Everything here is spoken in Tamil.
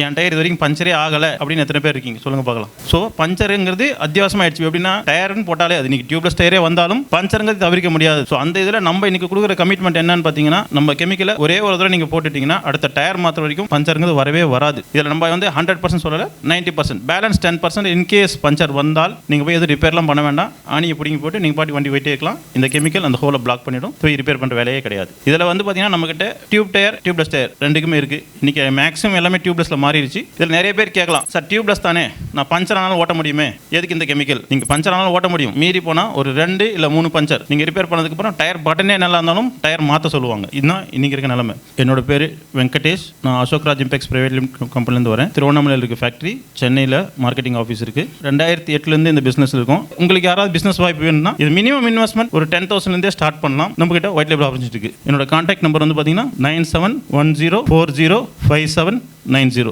என் டயர் இது வரைக்கும் பஞ்சரே ஆகலை அப்படின்னு எத்தனை பேர் இருக்கீங்க? சொல்லுங்க பார்க்கலாம். ஸோ பஞ்சருங்கிறது அத்தியாவசியமாயிடுச்சு. எப்படின்னா டயர்னு போட்டாலே அது இன்னைக்கு டியூப்லெஸ் டயரே வந்தாலும் பஞ்சருங்கிறது தவிர்க்க முடியாது. ஸோ அந்த இதில் நம்ம இன்னைக்கு கொடுக்குற கமிட்மெண்ட் என்னன்னு பார்த்தீங்கன்னா நம்ம கெமிக்கலை ஒரே ஒரு தடவை நீங்கள் போட்டுட்டீங்கன்னா அடுத்த டயர் மாத்திர வரைக்கும் பஞ்சருங்கிறது வரவே வராது. இதில் நம்ம வந்து ஹண்ட்ரட் பர்சன்ட் சொல்லலை ninety percent balance ten percent in case puncture வந்தால் நீங்கள் போய் எதுவும் ரிப்பேர்லாம் பண்ண வேண்டாம். ஆணியை பிடிங்கி போட்டு நீங்கள் பாட்டி வண்டி போயிட்டே இருக்கலாம். இந்த கெமிக்கல் அந்த ஹோலை பிளாக் பண்ணிடும். போய் ரிப்பேர் பண்ணுற வேலையே கிடையாது. இதில் வந்து பார்த்தீங்கன்னா நம்மகிட்ட டியூப் டயர் டியூப்லெஸ் டயர் ரெண்டுக்குமே இருக்குது இன்னைக்கு மேக்ஸிமம் எல்லாமே டியூப்லெஸில் மாறிடுச்சு. இதில் நிறைய பேர் கேட்கலாம். சார் டியூப்லெஸ் தானே? நான் பஞ்சர் ஆனாலும் ஓட்ட முடியுமே? எதுக்கு இந்த கெமிக்கல் நீங்கள் பஞ்சர் ஆனாலும் ஓட்ட முடியும். மீறி போனால் ஒரு ரெண்டு இல்லை மூணு பஞ்சர் நீங்கள் ரிப்பேர் பண்ணதுக்கு அப்புறம் டயர் பட்டனே நல்லா இருந்தாலும் டயர் மாற்ற சொல்லுவாங்க. இதுதான் இன்னைக்கு இருக்க நிலமை. என்னோட பேர் வெங்கடேஷ். நான் Ashok Raj impex private limited கம்பெனிலேருந்து வரேன். திருவண்ணாமலையில் இருக்க ஃபேக்ட்ரி சென்னையில் மார்க்கெட்டிங் ஆஃபீஸ் இருக்குது ரெண்டாயிரத்தி எட்டுலேருந்து இந்த பிஸ்னஸ் இருக்கும். உங்களுக்கு யாராவது பிஸ்னஸ் வாய்ப்பு வேணும்னா இது மினிமம் இன்வெஸ்ட்மெண்ட் ஒரு டென் தௌசண்ட்லேருந்தே ஸ்டார்ட் பண்ணலாம். நம்மக்கிட்ட ஒயிட் லேபிள் ஆஃபீஸ் இருக்குது என்னோட கான்டாக்ட் நம்பர் வந்து பார்த்தீங்கன்னா nine seven one zero four zero five seven nine zero